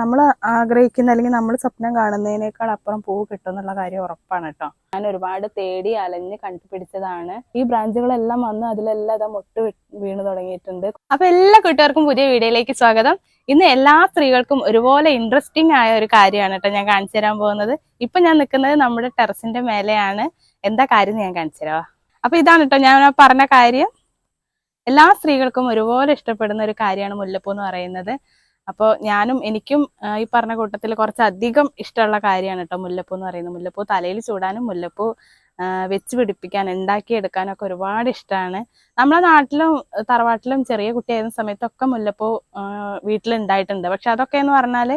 നമ്മൾ ആഗ്രഹിക്കുന്ന അല്ലെങ്കിൽ നമ്മൾ സ്വപ്നം കാണുന്നതിനേക്കാൾ അപ്പുറം പൂവ് കിട്ടും എന്നുള്ള കാര്യം ഉറപ്പാണ് കേട്ടോ. ഞാൻ ഒരുപാട് തേടി അലഞ്ഞ് കണ്ടുപിടിച്ചതാണ്. ഈ ബ്രാഞ്ചുകളെല്ലാം വന്ന് അതിലെല്ലാം അത് മൊട്ട് വീണ് തുടങ്ങിയിട്ടുണ്ട്. അപ്പൊ എല്ലാ കൂട്ടുകാർക്കും പുതിയ വീഡിയോയിലേക്ക് സ്വാഗതം. ഇന്ന് എല്ലാ സ്ത്രീകൾക്കും ഒരുപോലെ ഇൻട്രസ്റ്റിംഗ് ആയ ഒരു കാര്യമാണ് കേട്ടോ ഞാൻ കാണിച്ചു തരാൻ പോകുന്നത്. ഇപ്പൊ ഞാൻ നിൽക്കുന്നത് നമ്മുടെ ടെറസിന്റെ മേലെയാണ്. എന്താ കാര്യം ഞാൻ കാണിച്ചു തരാം. അപ്പൊ ഇതാണ് കേട്ടോ ഞാൻ പറഞ്ഞ കാര്യം. എല്ലാ സ്ത്രീകൾക്കും ഒരുപോലെ ഇഷ്ടപ്പെടുന്ന ഒരു കാര്യമാണ് മുല്ലപ്പൂ എന്ന് പറയുന്നത്. അപ്പോൾ ഞാനും എനിക്കും ഈ പറഞ്ഞ കൂട്ടത്തിൽ കുറച്ചധികം ഇഷ്ടമുള്ള കാര്യമാണ് കേട്ടോ മുല്ലപ്പൂ എന്ന് പറയുന്നത്. മുല്ലപ്പൂ തലയിൽ ചൂടാനും മുല്ലപ്പൂ വെച്ച് പിടിപ്പിക്കാൻ ഉണ്ടാക്കിയെടുക്കാനും ഒക്കെ ഒരുപാട് ഇഷ്ടമാണ് നമ്മളെ നാട്ടിലും തറവാട്ടിലും ചെറിയ കുട്ടിയായിരുന്ന സമയത്തൊക്കെ മുല്ലപ്പൂ വീട്ടിലുണ്ടായിട്ടുണ്ട്. പക്ഷെ അതൊക്കെ എന്ന് പറഞ്ഞാൽ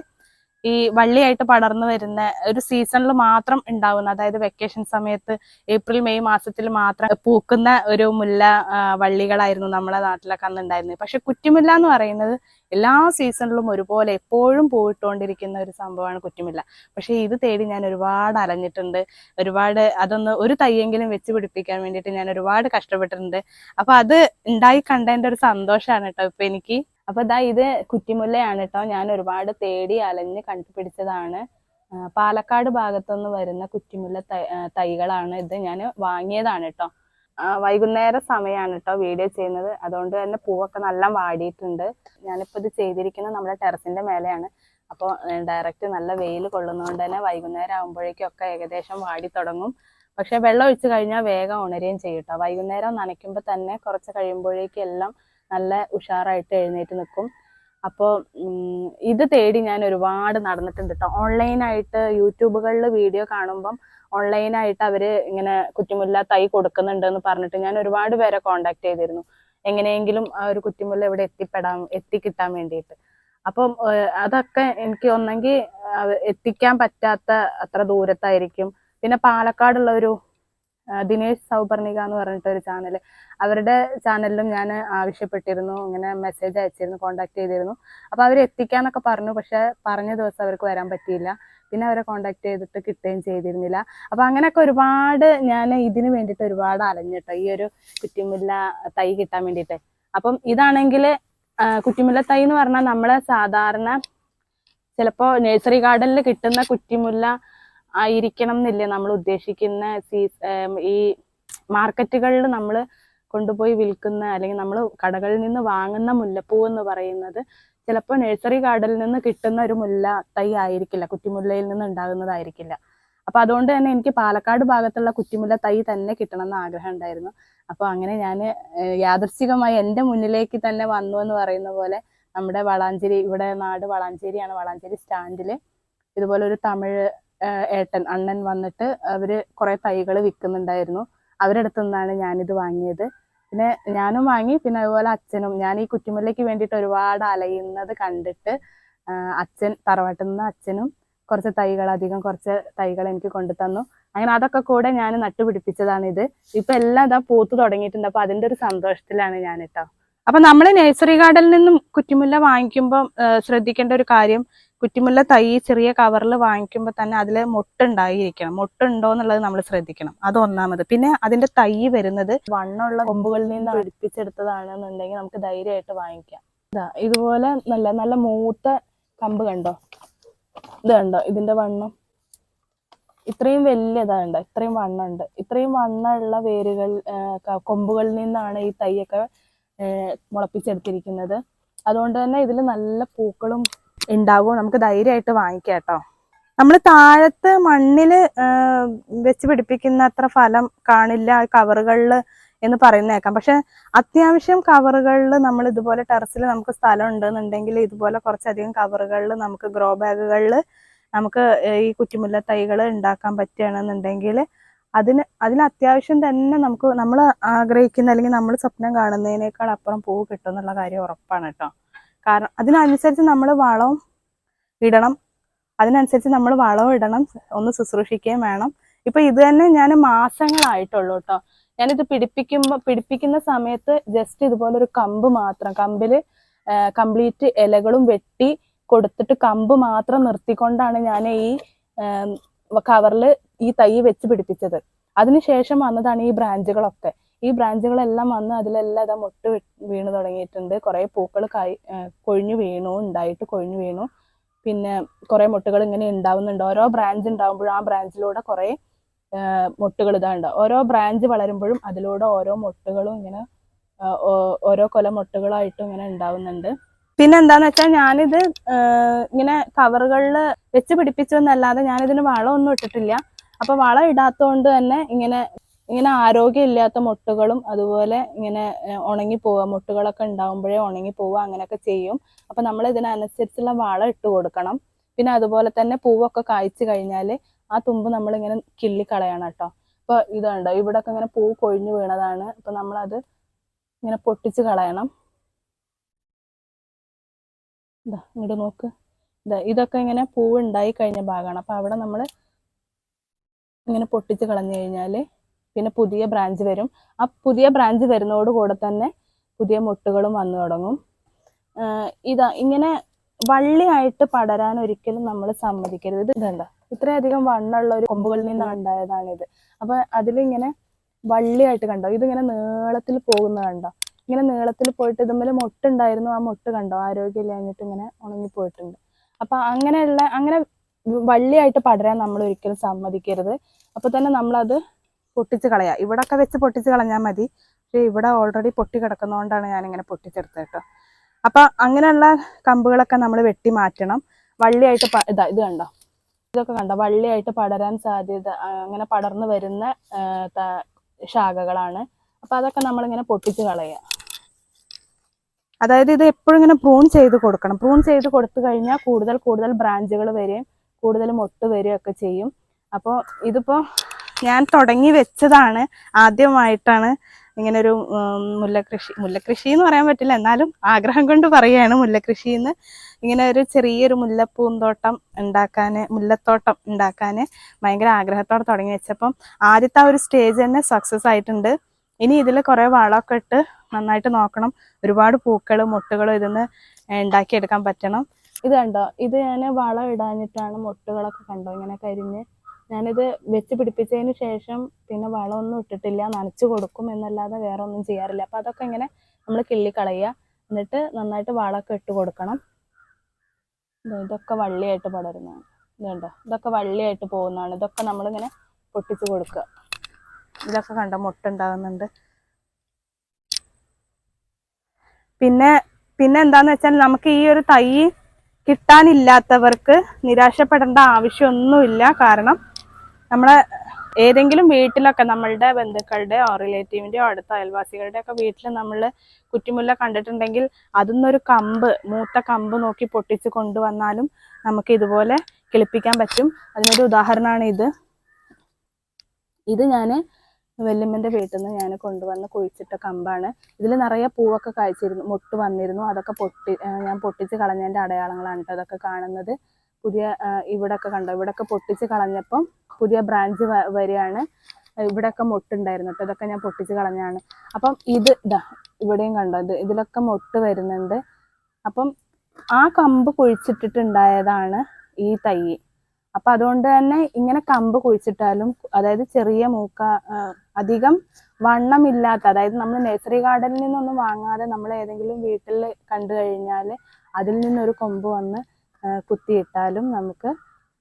ഈ വള്ളിയായിട്ട് പടർന്നു വരുന്ന ഒരു സീസണിൽ മാത്രം ഉണ്ടാവുന്ന അതായത് വെക്കേഷൻ സമയത്ത് ഏപ്രിൽ മെയ് മാസത്തിൽ മാത്രം പൂക്കുന്ന ഒരു മുല്ല വള്ളികളായിരുന്നു നമ്മുടെ നാട്ടിലൊക്കെ അന്ന് ഉണ്ടായിരുന്നത് പക്ഷെ കുറ്റിമുല്ല എന്ന് പറയുന്നത് എല്ലാ സീസണിലും ഒരുപോലെ എപ്പോഴും പൂവിട്ടുകൊണ്ടിരിക്കുന്ന ഒരു സംഭവമാണ് കുറ്റിമുല്ല. പക്ഷെ ഇത് തേടി ഞാൻ ഒരുപാട് അലഞ്ഞിട്ടുണ്ട്. ഒരുപാട് അതൊന്ന് ഒരു തയ്യെങ്കിലും വെച്ച് പിടിപ്പിക്കാൻ വേണ്ടിയിട്ട് ഞാൻ ഒരുപാട് കഷ്ടപ്പെട്ടിട്ടുണ്ട്. അപ്പൊ അത് ഉണ്ടായി കണ്ടതിന്റെ ഒരു സന്തോഷമാണ് കേട്ടോ ഇപ്പൊ എനിക്ക്. അപ്പൊ ഇതാ ഇത് കുറ്റിമുല്ലയാണ് കേട്ടോ ഞാൻ ഒരുപാട് തേടി അലഞ്ഞ് കണ്ടുപിടിച്ചതാണ്. പാലക്കാട് ഭാഗത്തുനിന്ന് വരുന്ന കുറ്റിമുല്ല തൈകളാണ് ഇത്. ഞാൻ വാങ്ങിയതാണ് കേട്ടോ വൈകുന്നേര സമയമാണ് കേട്ടോ വീഡിയോ ചെയ്യുന്നത്. അതുകൊണ്ട് തന്നെ പൂവൊക്കെ നല്ല വാടിയിട്ടുണ്ട്. ഞാനിപ്പോൾ ഇത് ചെയ്തിരിക്കുന്നത് നമ്മുടെ ടെറസിന്റെ മേലെയാണ്. അപ്പോൾ ഡയറക്റ്റ് നല്ല വെയിൽ കൊള്ളുന്നതുകൊണ്ട് തന്നെ വൈകുന്നേരം ആകുമ്പോഴേക്കും ഒക്കെ ഏകദേശം വാടി തുടങ്ങും. പക്ഷെ വെള്ളം ഒഴിച്ചു കഴിഞ്ഞാൽ വേഗം ഉണരുകയും ചെയ്യും കേട്ടോ വൈകുന്നേരം നനയ്ക്കുമ്പോൾ തന്നെ കുറച്ച് കഴിയുമ്പോഴേക്കും എല്ലാം നല്ല ഉഷാറായിട്ട് എഴുന്നേറ്റ് നിൽക്കും. അപ്പോൾ ഇത് തേടി ഞാൻ ഒരുപാട് നടന്നിട്ടുണ്ട് കേട്ടോ ഓൺലൈനായിട്ട് യൂട്യൂബുകളിൽ വീഡിയോ കാണുമ്പം ഓൺലൈനായിട്ട് അവർ ഇങ്ങനെ കുറ്റിമുല്ല തൈ കൊടുക്കുന്നുണ്ട് എന്ന് പറഞ്ഞിട്ട് ഞാൻ ഒരുപാട് പേരെ കോണ്ടാക്ട് ചെയ്തിരുന്നു. എങ്ങനെയെങ്കിലും ആ ഒരു കുറ്റിമുല്ല ഇവിടെ എത്തിപ്പെടാൻ എത്തിക്കിട്ടാൻ വേണ്ടിയിട്ട്. അപ്പം അതൊക്കെ എനിക്ക് ഒന്നെങ്കിൽ എത്തിക്കാൻ പറ്റാത്ത അത്ര ദൂരത്തായിരിക്കും. പിന്നെ പാലക്കാടുള്ള ഒരു ദിനേശ് സൗപർണിക എന്ന് പറഞ്ഞിട്ട് ഒരു ചാനൽ അവരുടെ ചാനലിലും ഞാൻ ആവശ്യപ്പെട്ടിരുന്നു. ഇങ്ങനെ മെസ്സേജ് അയച്ചിരുന്നു കോണ്ടാക്ട് ചെയ്തിരുന്നു. അപ്പോൾ അവർ എത്തിക്കാന്നൊക്കെ പറഞ്ഞു. പക്ഷെ പറഞ്ഞ ദിവസം അവർക്ക് വരാൻ പറ്റിയില്ല. പിന്നെ അവരെ കോണ്ടാക്ട് ചെയ്തിട്ട് കിട്ടുകയും ചെയ്തിരുന്നില്ല. അപ്പൊ അങ്ങനെയൊക്കെ ഒരുപാട് ഞാൻ ഇതിന് വേണ്ടിയിട്ട് ഒരുപാട് അലഞ്ഞിട്ടോ. ഈ ഒരു കുറ്റിമുല്ല തൈ കിട്ടാൻ വേണ്ടിയിട്ട്. അപ്പം ഇതാണെങ്കിൽ കുറ്റിമുല്ല തൈ എന്ന് പറഞ്ഞാൽ നമ്മളെ സാധാരണ ചിലപ്പോ നഴ്സറി ഗാർഡനിൽ കിട്ടുന്ന കുറ്റിമുല്ല ആയിരിക്കണം എന്നില്ല നമ്മൾ ഉദ്ദേശിക്കുന്ന സീസ് ഈ മാർക്കറ്റുകളിൽ നമ്മൾ കൊണ്ടുപോയി വിൽക്കുന്ന അല്ലെങ്കിൽ നമ്മൾ കടകളിൽ നിന്ന് വാങ്ങുന്ന മുല്ലപ്പൂ എന്ന് പറയുന്നത് ചിലപ്പോൾ നഴ്സറി ഗാർഡനിൽ നിന്ന് കിട്ടുന്ന ഒരു മുല്ല തൈ ആയിരിക്കില്ല കുറ്റിമുല്ലയിൽ നിന്ന് ഉണ്ടാകുന്നതായിരിക്കില്ല. അപ്പൊ അതുകൊണ്ട് തന്നെ എനിക്ക് പാലക്കാട് ഭാഗത്തുള്ള കുറ്റിമുല്ല തൈ തന്നെ കിട്ടണം എന്ന് ആഗ്രഹം ഉണ്ടായിരുന്നു. അപ്പൊ അങ്ങനെ ഞാൻ യാദർശികമായി എന്റെ മുന്നിലേക്ക് തന്നെ വന്നു എന്ന് പറയുന്ന പോലെ നമ്മുടെ വളാഞ്ചേരി ഇവിടെ നാട് വളാഞ്ചേരിയാണ്. വളാഞ്ചേരി സ്റ്റാൻഡിൽ ഇതുപോലെ ഒരു തമിഴ് ഏട്ടൻ അണ്ണൻ വന്നിട്ട് അവർ കുറെ തൈകൾ വിൽക്കുന്നുണ്ടായിരുന്നു അവരുടെ അടുത്ത് നിന്നാണ് ഞാനിത് വാങ്ങിയത്. പിന്നെ ഞാനും വാങ്ങി പിന്നെ അതുപോലെ അച്ഛനും ഞാൻ ഈ കുറ്റിമുല്ലയ്ക്ക് വേണ്ടിയിട്ട് ഒരുപാട് അലയുന്നത് കണ്ടിട്ട് അച്ഛൻ തറവാട്ടിൽ നിന്ന് അച്ഛനും കുറച്ച് തൈകൾ അധികം കുറച്ച് തൈകൾ എനിക്ക് കൊണ്ടു തന്നു. അങ്ങനെ അതൊക്കെ കൂടെ ഞാൻ നട്ടുപിടിപ്പിച്ചതാണ് ഇത് ഇപ്പൊ എല്ലാം ഇതാ പൂത്ത് തുടങ്ങിയിട്ടുണ്ട്. അപ്പൊ അതിന്റെ ഒരു സന്തോഷത്തിലാണ് ഞാൻ കേട്ടോ അപ്പൊ നമ്മൾ നഴ്സറി ഗാർഡനിൽ നിന്നും കുറ്റിമുല്ല വാങ്ങിക്കുമ്പോൾ ശ്രദ്ധിക്കേണ്ട ഒരു കാര്യം കുറ്റിമുല്ല തൈ ചെറിയ കവറിൽ വാങ്ങിക്കുമ്പോൾ തന്നെ അതിൽ മൊട്ടുണ്ടായിരിക്കണം. മൊട്ടുണ്ടോ എന്നുള്ളത് നമ്മൾ ശ്രദ്ധിക്കണം. അത് ഒന്നാമത്. പിന്നെ അതിന്റെ തൈ വരുന്നത് വണ്ണമുള്ള കൊമ്പുകളിൽ നിന്ന് പിടിപ്പിച്ചെടുത്തതാണെന്നുണ്ടെങ്കിൽ നമുക്ക് ധൈര്യമായിട്ട് വാങ്ങിക്കാം. ഇതാ ഇതുപോലെ നല്ല നല്ല മൂത്ത കമ്പ് കണ്ടോ? ഇത് കണ്ടോ? ഇതിന്റെ വണ്ണം. ഇത്രയും വലിയതാ കണ്ടോ? ഇത്രയും വണ്ണമുണ്ട് ഇത്രയും വണ്ണമുള്ള വേരുകൾ കൊമ്പുകളിൽ നിന്നാണ് ഈ തൈയൊക്കെ മുളപ്പിച്ചെടുത്തിരിക്കുന്നത്. അതുകൊണ്ട് തന്നെ ഇതിൽ നല്ല പൂക്കളും ഉണ്ടാകും നമുക്ക് ധൈര്യമായിട്ട് വാങ്ങിക്കാം കേട്ടോ. നമ്മൾ താഴത്ത് മണ്ണിൽ വെച്ച് പിടിപ്പിക്കുന്ന അത്ര ഫലം കാണില്ല കവറുകളിൽ എന്ന് പറയുന്നേക്കാം. പക്ഷെ അത്യാവശ്യം കവറുകളിൽ നമ്മൾ ഇതുപോലെ ടെറസിൽ നമുക്ക് സ്ഥലം ഉണ്ടെന്നുണ്ടെങ്കിൽ ഇതുപോലെ കുറച്ചധികം കവറുകളിൽ നമുക്ക് ഗ്രോ ബാഗുകളിൽ നമുക്ക് ഈ കുറ്റിമുല്ല തൈകൾ ഉണ്ടാക്കാൻ പറ്റുകയാണെന്നുണ്ടെങ്കിൽ അതിന് അതിന് അത്യാവശ്യം തന്നെ നമുക്ക് നമ്മൾ ആഗ്രഹിക്കുന്ന അല്ലെങ്കിൽ നമ്മൾ സ്വപ്നം കാണുന്നതിനേക്കാൾ അപ്പുറം പൂവ് കിട്ടും എന്നുള്ള കാര്യം ഉറപ്പാണ് കേട്ടോ. കാരണം അതിനനുസരിച്ച് നമ്മൾ വളവും ഇടണം. അതിനനുസരിച്ച് നമ്മൾ വളവും ഇടണം ഒന്ന് ശുശ്രൂഷിക്കുകയും വേണം. ഇപ്പൊ ഇത് തന്നെ ഞാൻ മാസങ്ങളായിട്ടുള്ളൂ കേട്ടോ ഞാനിത് പിടിപ്പിക്കുമ്പോൾ പിടിപ്പിക്കുന്ന സമയത്ത് ജസ്റ്റ് ഇതുപോലെ ഒരു കമ്പ് മാത്രം കമ്പിൽ കംപ്ലീറ്റ് ഇലകളും വെട്ടി കൊടുത്തിട്ട് കമ്പ് മാത്രം നിർത്തിക്കൊണ്ടാണ് ഞാൻ ഈ കവറിൽ ഈ തൈ വെച്ച് പിടിപ്പിച്ചത്. അതിനുശേഷം വന്നതാണ് ഈ ബ്രാഞ്ചുകളൊക്കെ. ഈ ബ്രാഞ്ചുകളെല്ലാം വന്ന് അതിലെല്ലാം ഇതാ മൊട്ട് വീണു തുടങ്ങിയിട്ടുണ്ട്. കുറെ പൂക്കൾ കായ് കൊഴിഞ്ഞു വീണു ഉണ്ടായിട്ട് കൊഴിഞ്ഞു വീണു. പിന്നെ കുറേ മുട്ടുകൾ ഇങ്ങനെ ഉണ്ടാവുന്നുണ്ട്. ഓരോ ബ്രാഞ്ച് ഉണ്ടാവുമ്പോഴും ആ ബ്രാഞ്ചിലൂടെ കുറേ മുട്ടുകൾ ഇതാണ്ട് ഓരോ ബ്രാഞ്ച് വളരുമ്പോഴും അതിലൂടെ ഓരോ മുട്ടുകളും ഇങ്ങനെ ഓരോ കൊല മുട്ടുകളായിട്ടും ഇങ്ങനെ ഉണ്ടാവുന്നുണ്ട്. പിന്നെ എന്താന്ന് വെച്ചാൽ ഞാനിത് ഇങ്ങനെ കവറുകളിൽ വെച്ച് പിടിപ്പിച്ചു എന്നല്ലാതെ ഞാനിതിന് വളമൊന്നും ഇട്ടിട്ടില്ല. അപ്പൊ വളം ഇടാത്തതുകൊണ്ട് തന്നെ ഇങ്ങനെ ഇങ്ങനെ ആരോഗ്യമില്ലാത്ത മുട്ടുകളും അതുപോലെ ഇങ്ങനെ ഉണങ്ങി പോവുക മുട്ടുകളൊക്കെ ഉണ്ടാവുമ്പോഴേ ഉണങ്ങി പോവുക അങ്ങനെയൊക്കെ ചെയ്യും. അപ്പൊ നമ്മൾ ഇതിനനുസരിച്ചുള്ള വളം ഇട്ട് കൊടുക്കണം. പിന്നെ അതുപോലെ തന്നെ പൂവൊക്കെ കായ്ച്ചു കഴിഞ്ഞാൽ ആ തുമ്പ് നമ്മൾ ഇങ്ങനെ കിള്ളി കളയണം കേട്ടോ. ഇപ്പോൾ ഇതുണ്ട് ഇവിടൊക്കെ ഇങ്ങനെ പൂ കൊഴിഞ്ഞു വീണതാണ്. അപ്പൊ നമ്മളത് ഇങ്ങനെ പൊട്ടിച്ച് കളയണം. ഇതാ ഇങ്ങോട്ട് നോക്ക്. ഇതാ ഇതൊക്കെ ഇങ്ങനെ പൂവ് ഉണ്ടായി കഴിഞ്ഞ ഭാഗമാണ്. അപ്പൊ അവിടെ നമ്മൾ ഇങ്ങനെ പൊട്ടിച്ച് കളഞ്ഞു കഴിഞ്ഞാൽ പിന്നെ പുതിയ ബ്രാഞ്ച് വരും. ആ പുതിയ ബ്രാഞ്ച് വരുന്നതോട് കൂടെ തന്നെ പുതിയ മുട്ടുകളും വന്നു തുടങ്ങും. ഇതാ ഇങ്ങനെ വള്ളിയായിട്ട് പടരാൻ ഒരിക്കലും നമ്മൾ സമ്മതിക്കരുത്. ഇത് ഇതണ്ട? ഇത്രയധികം വണ്ണുള്ള ഒരു കൊമ്പുകളിൽ നിന്നാണ് ഉണ്ടായതാണിത്. അപ്പൊ അതിലിങ്ങനെ വള്ളിയായിട്ട് കണ്ടോ? ഇതിങ്ങനെ നീളത്തിൽ പോകുന്ന കണ്ടോ? ഇങ്ങനെ നീളത്തിൽ പോയിട്ട് ഇതുമ്മൽ മുട്ടുണ്ടായിരുന്നു. ആ മുട്ട് കണ്ടോ? ആരോഗ്യമില്ലാഞ്ഞിട്ട് ഇങ്ങനെ ഉണങ്ങിപ്പോയിട്ടുണ്ട്. അപ്പൊ അങ്ങനെയുള്ള അങ്ങനെ വള്ളിയായിട്ട് പടരാൻ നമ്മൾ ഒരിക്കലും സമ്മതിക്കരുത്. അപ്പൊ തന്നെ നമ്മളത് പൊട്ടിച്ച് കളയാം. ഇവിടൊക്കെ വെച്ച് പൊട്ടിച്ച് കളഞ്ഞാൽ മതി. പക്ഷേ ഇവിടെ ഓൾറെഡി പൊട്ടി കിടക്കുന്നതുകൊണ്ടാണ് ഞാനിങ്ങനെ പൊട്ടിച്ചെടുത്തത് കേട്ടോ. അപ്പൊ അങ്ങനെയുള്ള കമ്പുകളൊക്കെ നമ്മൾ വെട്ടി മാറ്റണം. വള്ളിയായിട്ട് ഇതാ ഇത് കണ്ടോ? ഇതൊക്കെ കണ്ടോ? വള്ളിയായിട്ട് പടരാൻ സാധ്യത അങ്ങനെ പടർന്നു വരുന്ന ശാഖകളാണ്. അപ്പൊ അതൊക്കെ നമ്മളിങ്ങനെ പൊട്ടിച്ച് കളയുക അതായത് ഇത് എപ്പോഴും ഇങ്ങനെ പ്രൂൺ ചെയ്ത് കൊടുക്കണം. പ്രൂൺ ചെയ്ത് കൊടുത്തു കഴിഞ്ഞാൽ കൂടുതൽ കൂടുതൽ ബ്രാഞ്ചുകൾ വരികയും കൂടുതൽ മൊട്ട് വരികയൊക്കെ ചെയ്യും. അപ്പോൾ ഇതിപ്പോൾ ഞാൻ തുടങ്ങി വെച്ചതാണ് ആദ്യമായിട്ടാണ് ഇങ്ങനെ ഒരു മുല്ലക്കൃഷി. മുല്ലക്കൃഷി എന്ന് പറയാൻ പറ്റില്ല. എന്നാലും ആഗ്രഹം കൊണ്ട് പറയുകയാണ് മുല്ലക്കൃഷിന്ന്. ഇങ്ങനെ ഒരു ചെറിയൊരു മുല്ലപ്പൂന്തോട്ടം ഉണ്ടാക്കാൻ മുല്ലത്തോട്ടം ഉണ്ടാക്കാൻ ഭയങ്കര ആഗ്രഹത്തോടെ തുടങ്ങി വെച്ചപ്പം ആദ്യത്തെ ആ ഒരു സ്റ്റേജ് തന്നെ സക്സസ് ആയിട്ടുണ്ട്. ഇനി ഇതിൽ കുറേ വളമൊക്കെ ഇട്ട് നന്നായിട്ട് നോക്കണം. ഒരുപാട് പൂക്കളും മുട്ടുകളും ഇതിന്ന് ഉണ്ടാക്കിയെടുക്കാൻ പറ്റണം. ഇത് കണ്ടോ? ഇത് ഞാൻ വളം ഇടാഞ്ഞിട്ടാണ് മുട്ടുകളൊക്കെ കണ്ടോ? ഇങ്ങനെ കരിഞ്ഞ് ഞാനിത് വെച്ച് പിടിപ്പിച്ചതിന് ശേഷം പിന്നെ വളമൊന്നും ഇട്ടിട്ടില്ല നനച്ചു കൊടുക്കും എന്നല്ലാതെ വേറെ ഒന്നും ചെയ്യാറില്ല. അപ്പോൾ അതൊക്കെ ഇങ്ങനെ നമ്മൾ കിള്ളി കളയുക എന്നിട്ട് നന്നായിട്ട് വളമൊക്കെ ഇട്ട് കൊടുക്കണം. ഇതൊക്കെ വള്ളിയായിട്ട് പടരുന്നതാണ്. ഇതുണ്ടോ ഇതൊക്കെ വള്ളിയായിട്ട് പോകുന്നതാണ്. ഇതൊക്കെ നമ്മളിങ്ങനെ പൊട്ടിച്ചു കൊടുക്കുക. ഇതൊക്കെ കണ്ട? മുട്ട ഉണ്ടാകുന്നുണ്ട്. പിന്നെ പിന്നെ എന്താന്ന് വെച്ചാൽ നമുക്ക് ഈ ഒരു തൈ കിട്ടാനില്ലാത്തവർക്ക് നിരാശപ്പെടേണ്ട ആവശ്യമൊന്നുമില്ല. കാരണം നമ്മളെ ഏതെങ്കിലും വീട്ടിലൊക്കെ നമ്മളുടെ ബന്ധുക്കളുടെ റിലേറ്റീവിന്റെയോ അടുത്ത അയൽവാസികളുടെ ഒക്കെ വീട്ടിൽ നമ്മൾ കുറ്റിമുല്ല കണ്ടിട്ടുണ്ടെങ്കിൽ അതിന്നൊരു കമ്പ് മൂത്ത കമ്പ് നോക്കി പൊട്ടിച്ച് കൊണ്ടുവന്നാലും നമുക്ക് ഇതുപോലെ കിളിപ്പിക്കാൻ പറ്റും. അതിനൊരു ഉദാഹരണമാണ് ഇത്. ഇത് ഞാൻ വെല്ലുമ്മന്റെ വീട്ടിൽ നിന്ന് ഞാൻ കൊണ്ടുവന്ന് കുഴിച്ചിട്ട കമ്പാണ്. ഇതിൽ നിറയെ പൂവൊക്കെ കായ്ച്ചിരുന്നു മുട്ട് വന്നിരുന്നു. അതൊക്കെ പൊട്ടി ഞാൻ പൊട്ടിച്ച് കളഞ്ഞതിന്റെ അടയാളങ്ങളാണ് കേട്ടോ അതൊക്കെ കാണുന്നത്. പുതിയ ഇവിടൊക്കെ കണ്ടോ? ഇവിടൊക്കെ പൊട്ടിച്ച് കളഞ്ഞപ്പം പുതിയ ബ്രാഞ്ച് വരികയാണ്. ഇവിടെയൊക്കെ മൊട്ടുണ്ടായിരുന്നു കേട്ടോ ഇതൊക്കെ ഞാൻ പൊട്ടിച്ച് കളഞ്ഞാണ്. അപ്പം ഇത് ഇതാ ഇവിടെയും കണ്ടോ? ഇത് ഇതിലൊക്കെ മൊട്ട് വരുന്നുണ്ട്. അപ്പം ആ കമ്പ് കുഴിച്ചിട്ടിട്ടുണ്ടായതാണ് ഈ തൈ. അപ്പൊ അതുകൊണ്ട് തന്നെ ഇങ്ങനെ കമ്പ് കുഴിച്ചിട്ടാലും അതായത് ചെറിയ മൂക്ക അധികം വണ്ണമില്ലാത്ത അതായത് നമ്മൾ നഴ്സറി ഗാർഡനിൽ നിന്നൊന്നും വാങ്ങാതെ നമ്മൾ ഏതെങ്കിലും വീട്ടിൽ കണ്ടു കഴിഞ്ഞാൽ അതിൽ നിന്നൊരു കൊമ്പ് വന്ന് കുത്തിയിട്ടാലും നമുക്ക്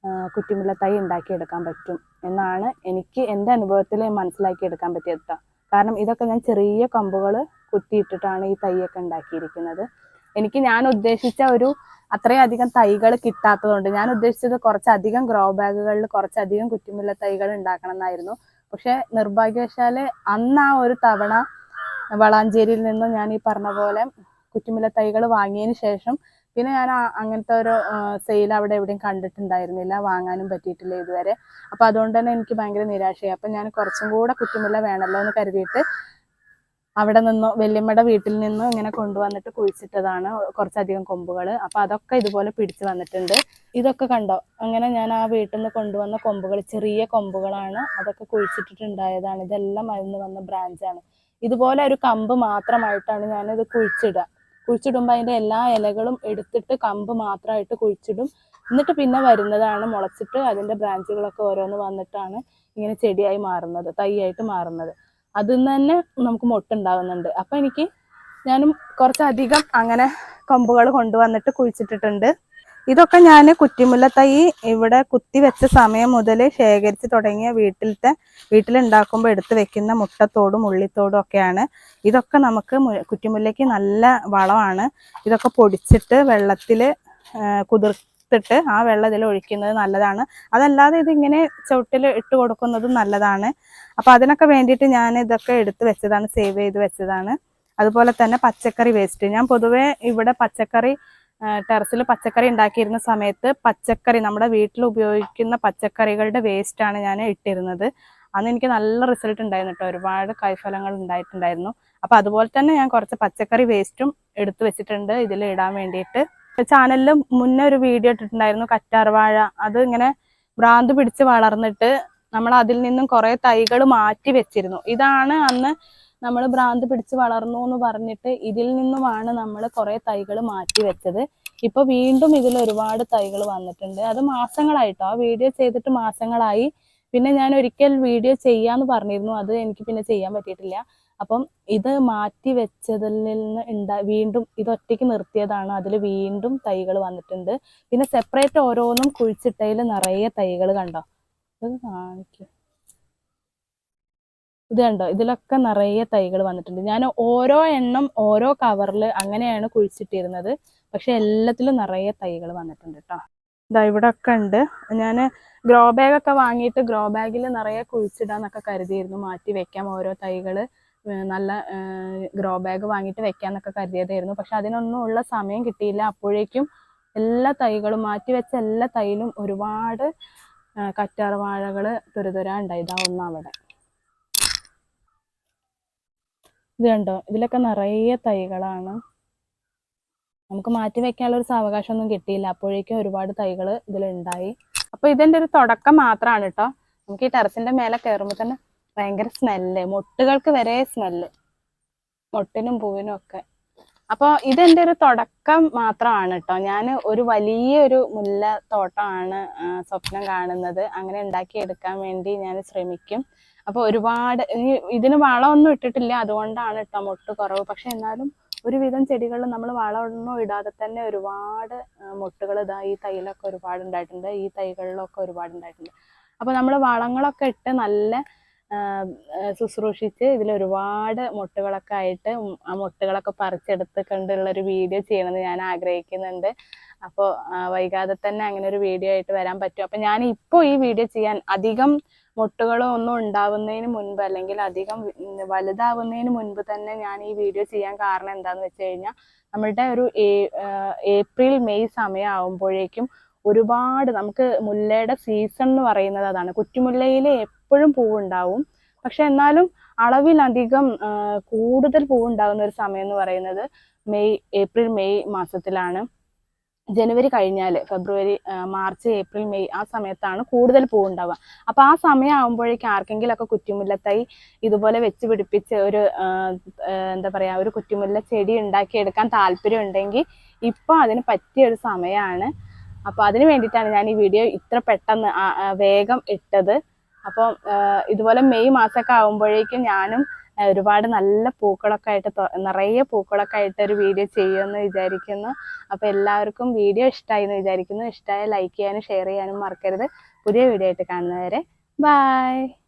ആ, കുറ്റിമുല്ല തൈ ഉണ്ടാക്കിയെടുക്കാൻ പറ്റും എന്നാണ് എനിക്ക് എന്റെ അനുഭവത്തിൽ മനസ്സിലാക്കിയെടുക്കാൻ പറ്റിയത് ട്ടോ. കാരണം ഇതൊക്കെ ഞാൻ ചെറിയ കമ്പുകൾ കുത്തിയിട്ടിട്ടാണ് ഈ തൈയൊക്കെ ഉണ്ടാക്കിയിരിക്കുന്നത് എനിക്ക് ഞാൻ ഉദ്ദേശിച്ച ഒരു അത്രയും അധികം തൈകൾ കിട്ടാത്തതുകൊണ്ട് ഞാൻ ഉദ്ദേശിച്ചത് കുറച്ചധികം ഗ്രോ ബാഗുകളിൽ കുറച്ചധികം കുറ്റിമുല്ല തൈകൾ ഉണ്ടാക്കണം എന്നായിരുന്നു പക്ഷെ നിർഭാഗ്യവശാൽ അന്ന് ആ ഒരു തവണ വളാഞ്ചേരിയിൽ നിന്നും ഞാൻ ഈ പറഞ്ഞ പോലെ കുറ്റിമുല്ല തൈകൾ വാങ്ങിയതിന് ശേഷം പിന്നെ ഞാൻ അങ്ങനത്തെ ഒരു സെയിൽ അവിടെ എവിടെയും കണ്ടിട്ടുണ്ടായിരുന്നില്ല. വാങ്ങാനും പറ്റിയിട്ടില്ല ഇതുവരെ. അപ്പൊ അതുകൊണ്ട് തന്നെ എനിക്ക് ഭയങ്കര നിരാശയായി. അപ്പൊ ഞാൻ കുറച്ചും കൂടെ കുറ്റിമുല്ല വേണമല്ലോ എന്ന് കരുതിയിട്ട് അവിടെ നിന്നോ വല്യമ്മയുടെ വീട്ടിൽ നിന്നും ഇങ്ങനെ കൊണ്ടുവന്നിട്ട് കുഴിച്ചിട്ടതാണ് കുറച്ചധികം കൊമ്പുകൾ അപ്പൊ അതൊക്കെ ഇതുപോലെ പിടിച്ചു വന്നിട്ടുണ്ട്. ഇതൊക്കെ കണ്ടോ? അങ്ങനെ ഞാൻ ആ വീട്ടിൽ നിന്ന് കൊണ്ടുവന്ന കൊമ്പുകൾ ചെറിയ കൊമ്പുകളാണ് അതൊക്കെ കുഴിച്ചിട്ടിട്ടുണ്ടായതാണ്. ഇതെല്ലാം അതിന് വന്ന ബ്രാഞ്ചാണ് ഇതുപോലെ ഒരു കമ്പ് മാത്രമായിട്ടാണ് ഞാനിത് കുഴിച്ചിടുക. കുഴിച്ചിടുമ്പോൾ അതിന്റെ എല്ലാ ഇലകളും എടുത്തിട്ട് കമ്പ് മാത്രമായിട്ട് കുഴിച്ചിടും. എന്നിട്ട് പിന്നെ വരുന്നതാണ് മുളച്ചിട്ട് അതിന്റെ ബ്രാഞ്ചുകളൊക്കെ ഓരോന്ന് വന്നിട്ടാണ് ഇങ്ങനെ ചെടിയായി മാറുന്നത് തൈയായിട്ട് മാറുന്നത്. അതിൽ നിന്ന് തന്നെ നമുക്ക് മൊട്ടുണ്ടാവുന്നുണ്ട്. അപ്പം എനിക്ക് ഞാനും കുറച്ചധികം അങ്ങനെ കൊമ്പുകൾ കൊണ്ടുവന്നിട്ട് കുഴിച്ചിട്ടിട്ടുണ്ട്. ഇതൊക്കെ ഞാൻ കുറ്റിമുല്ല തൈ ഇവിടെ കുത്തി വെച്ച സമയം മുതൽ ശേഖരിച്ച് തുടങ്ങിയ വീട്ടിലത്തെ വീട്ടിലുണ്ടാക്കുമ്പോൾ എടുത്ത് വെക്കുന്ന മുട്ടത്തോടും ഉള്ളിത്തോടും ഒക്കെയാണ്. ഇതൊക്കെ നമുക്ക് കുറ്റിമുല്ലയ്ക്ക് നല്ല വളമാണ്. ഇതൊക്കെ പൊടിച്ചിട്ട് വെള്ളത്തിൽ കുതിർത്തിട്ട് ആ വെള്ളത്തിൽ ഒഴിക്കുന്നത് നല്ലതാണ്. അതല്ലാതെ ഇതിങ്ങനെ ചവിട്ടിൽ ഇട്ട് കൊടുക്കുന്നതും നല്ലതാണ്. അപ്പോൾ അതിനൊക്കെ വേണ്ടിയിട്ട് ഞാൻ ഇതൊക്കെ എടുത്ത് വെച്ചതാണ് സേവ് ചെയ്ത് വെച്ചതാണ്. അതുപോലെ തന്നെ പച്ചക്കറി വേസ്റ്റ്. ഞാൻ പൊതുവേ ഇവിടെ പച്ചക്കറി ടെറസിൽ പച്ചക്കറി ഉണ്ടാക്കിയിരുന്ന സമയത്ത് പച്ചക്കറി നമ്മുടെ വീട്ടിൽ ഉപയോഗിക്കുന്ന പച്ചക്കറികളുടെ വേസ്റ്റാണ് ഞാൻ ഇട്ടിരുന്നത്. അന്ന് എനിക്ക് നല്ല റിസൾട്ട് ഉണ്ടായിരുന്നു കേട്ടോ ഒരുപാട് കായ്ഫലങ്ങൾ ഉണ്ടായിട്ടുണ്ടായിരുന്നു. അപ്പൊ അതുപോലെ തന്നെ ഞാൻ കുറച്ച് പച്ചക്കറി വേസ്റ്റും എടുത്തു വെച്ചിട്ടുണ്ട് ഇതിൽ ഇടാൻ വേണ്ടിയിട്ട്. ചാനലിൽ മുന്നേ ഒരു വീഡിയോ ഇട്ടിട്ടുണ്ടായിരുന്നു കറ്റാർവാഴ. അത് ഇങ്ങനെ ഭ്രാന്ത് പിടിച്ച് വളർന്നിട്ട് നമ്മൾ അതിൽ നിന്നും കുറേ തൈകൾ മാറ്റി വെച്ചിരുന്നു. ഇതാണ് അന്ന് നമ്മൾ ഭ്രാന്ത് പിടിച്ച് വളർന്നു എന്ന് പറഞ്ഞിട്ട് ഇതിൽ നിന്നുമാണ് നമ്മൾ കുറെ തൈകൾ മാറ്റി വെച്ചത്. ഇപ്പൊ വീണ്ടും ഇതിൽ ഒരുപാട് തൈകൾ വന്നിട്ടുണ്ട്. അത് മാസങ്ങളായിട്ടോ. ആ വീഡിയോ ചെയ്തിട്ട് മാസങ്ങളായി. പിന്നെ ഞാൻ ഒരിക്കൽ വീഡിയോ ചെയ്യാന്ന് പറഞ്ഞിരുന്നു. അത് എനിക്ക് പിന്നെ ചെയ്യാൻ പറ്റിയിട്ടില്ല. അപ്പം ഇത് മാറ്റി വെച്ചതിൽ നിന്ന് ഉണ്ടാ വീണ്ടും ഇത് ഒറ്റയ്ക്ക് നിർത്തിയതാണ്. അതിൽ വീണ്ടും തൈകൾ വന്നിട്ടുണ്ട്. പിന്നെ സെപ്പറേറ്റ് ഓരോന്നും കുഴിച്ചിട്ടതിൽ നിറയെ തൈകൾ കണ്ടോ? ഇത് കാണിക്കും. ഇത് കണ്ടോ? ഇതിലൊക്കെ നിറയെ തൈകൾ വന്നിട്ടുണ്ട്. ഞാൻ ഓരോ എണ്ണം ഓരോ കവറിൽ അങ്ങനെയാണ് കുഴിച്ചിട്ടിരുന്നത്. പക്ഷെ എല്ലാത്തിലും നിറയെ തൈകൾ വന്നിട്ടുണ്ട് കേട്ടോ ഇതാ ഇവിടെ ഒക്കെ ഉണ്ട്. ഞാൻ ഗ്രോ ബാഗ് ഒക്കെ വാങ്ങിയിട്ട് ഗ്രോ ബാഗിൽ നിറയെ കുഴിച്ചിടാന്നൊക്കെ കരുതിയിരുന്നു. മാറ്റി വെക്കാം ഓരോ തൈകൾ നല്ല ഗ്രോ ബാഗ് വാങ്ങിയിട്ട് വെക്കാന്നൊക്കെ കരുതിയതായിരുന്നു. പക്ഷെ അതിനൊന്നും ഉള്ള സമയം കിട്ടിയില്ല. അപ്പോഴേക്കും എല്ലാ തൈകളും മാറ്റി വെച്ച എല്ലാ തൈലും ഒരുപാട് കറ്റാർവാഴകൾ തുരുതുരാ ഉണ്ടായി ഇതാ ഒന്നും അവിടെ ഇത് കണ്ടോ? ഇതിലൊക്കെ നിറയെ തൈകളാണ്. നമുക്ക് മാറ്റി വെക്കാനുള്ള ഒരു സാവകാശമൊന്നും കിട്ടിയില്ല. അപ്പോഴേക്കും ഒരുപാട് തൈകൾ ഇതിലുണ്ടായി. അപ്പൊ ഇതിന്റെ ഒരു തുടക്കം മാത്രമാണ് കേട്ടോ നമുക്ക് ഈ ടെറസിന്റെ മേലെ കയറുമ്പോൾ തന്നെ ഭയങ്കര സ്മെല്ല്. മൊട്ടുകൾക്ക് വരെ സ്മെല്ല്. മൊട്ടിനും പൂവിനും ഒക്കെ. അപ്പോൾ ഇതെന്റെ ഒരു തുടക്കം മാത്രമാണ് കേട്ടോ ഞാൻ ഒരു വലിയൊരു മുല്ല തോട്ടമാണ് സ്വപ്നം കാണുന്നത്. അങ്ങനെ ഉണ്ടാക്കിയെടുക്കാൻ വേണ്ടി ഞാൻ ശ്രമിക്കും. അപ്പോൾ ഒരുപാട് ഇതിന് വളമൊന്നും ഇട്ടിട്ടില്ല. അതുകൊണ്ടാണ് കേട്ടോ മൊട്ട് കുറവ്. പക്ഷെ എന്നാലും ഒരുവിധം ചെടികളിൽ നമ്മൾ വളമൊന്നും ഇടാതെ തന്നെ ഒരുപാട് മൊട്ടുകൾ ഇതാ ഈ തൈലൊക്കെ ഒരുപാട് ഉണ്ടായിട്ടുണ്ട്. ഈ തൈകളിലൊക്കെ ഒരുപാട് ഉണ്ടായിട്ടുണ്ട്. അപ്പോൾ നമ്മൾ വളങ്ങളൊക്കെ ഇട്ട് നല്ല ശുശ്രൂഷിച്ച് ഇതിൽ ഒരുപാട് മുട്ടുകളൊക്കെ ആയിട്ട് ആ മുട്ടുകളൊക്കെ പറിച്ചെടുത്ത് കണ്ടുള്ള ഒരു വീഡിയോ ചെയ്യണമെന്ന് ഞാൻ ആഗ്രഹിക്കുന്നുണ്ട്. അപ്പോൾ വൈകാതെ തന്നെ അങ്ങനെ ഒരു വീഡിയോ ആയിട്ട് വരാൻ പറ്റും. അപ്പം ഞാൻ ഇപ്പോൾ ഈ വീഡിയോ ചെയ്യാൻ അധികം മുട്ടുകളോ ഒന്നും ഉണ്ടാവുന്നതിന് മുൻപ് അല്ലെങ്കിൽ അധികം വലുതാവുന്നതിന് മുൻപ് തന്നെ ഞാൻ ഈ വീഡിയോ ചെയ്യാൻ കാരണം എന്താന്ന് വെച്ച് കഴിഞ്ഞാൽ നമ്മളുടെ ഒരു ഏപ്രിൽ മെയ് സമയമാകുമ്പോഴേക്കും ഒരുപാട് നമുക്ക് മുല്ലയുടെ സീസൺ എന്ന് പറയുന്നത് അതാണ്. കുറ്റിമുല്ലയിൽ എപ്പോഴും പൂവുണ്ടാവും. പക്ഷെ എന്നാലും അളവിലധികം കൂടുതൽ പൂവുണ്ടാകുന്ന ഒരു സമയം എന്ന് പറയുന്നത് മെയ് ഏപ്രിൽ മെയ് മാസത്തിലാണ്. ജനുവരി കഴിഞ്ഞാൽ ഫെബ്രുവരി മാർച്ച് ഏപ്രിൽ മെയ് ആ സമയത്താണ് കൂടുതൽ പൂവുണ്ടാവുക അപ്പോൾ ആ സമയം ആകുമ്പോഴേക്കും ആർക്കെങ്കിലുമൊക്കെ കുറ്റിമുല്ലത്തൈ ഇതുപോലെ വെച്ച് പിടിപ്പിച്ച് ഒരു എന്താ പറയുക ഒരു കുറ്റിമുല്ല ചെടി ഉണ്ടാക്കിയെടുക്കാൻ താല്പര്യം ഉണ്ടെങ്കിൽ ഇപ്പോൾ അതിന് പറ്റിയ ഒരു സമയമാണ്. അപ്പോൾ അതിന് വേണ്ടിയിട്ടാണ് ഞാൻ ഈ വീഡിയോ ഇത്ര പെട്ടെന്ന് വേഗം ഇട്ടത്. അപ്പോൾ ഇതുപോലെ മെയ് മാസമൊക്കെ ആകുമ്പോഴേക്കും ഞാനും ഒരുപാട് നല്ല പൂക്കളൊക്കെ ആയിട്ട് നിറയെ പൂക്കളൊക്കെ ആയിട്ട് ഒരു വീഡിയോ ചെയ്യുമെന്ന് വിചാരിക്കുന്നു. അപ്പോൾ എല്ലാവർക്കും വീഡിയോ ഇഷ്ടമായി എന്ന് വിചാരിക്കുന്നു. ഇഷ്ടമായ ലൈക്ക് ചെയ്യാനും ഷെയർ ചെയ്യാനും മറക്കരുത്. പുതിയ വീഡിയോ ആയിട്ട് കാണുന്നവരെ ബൈ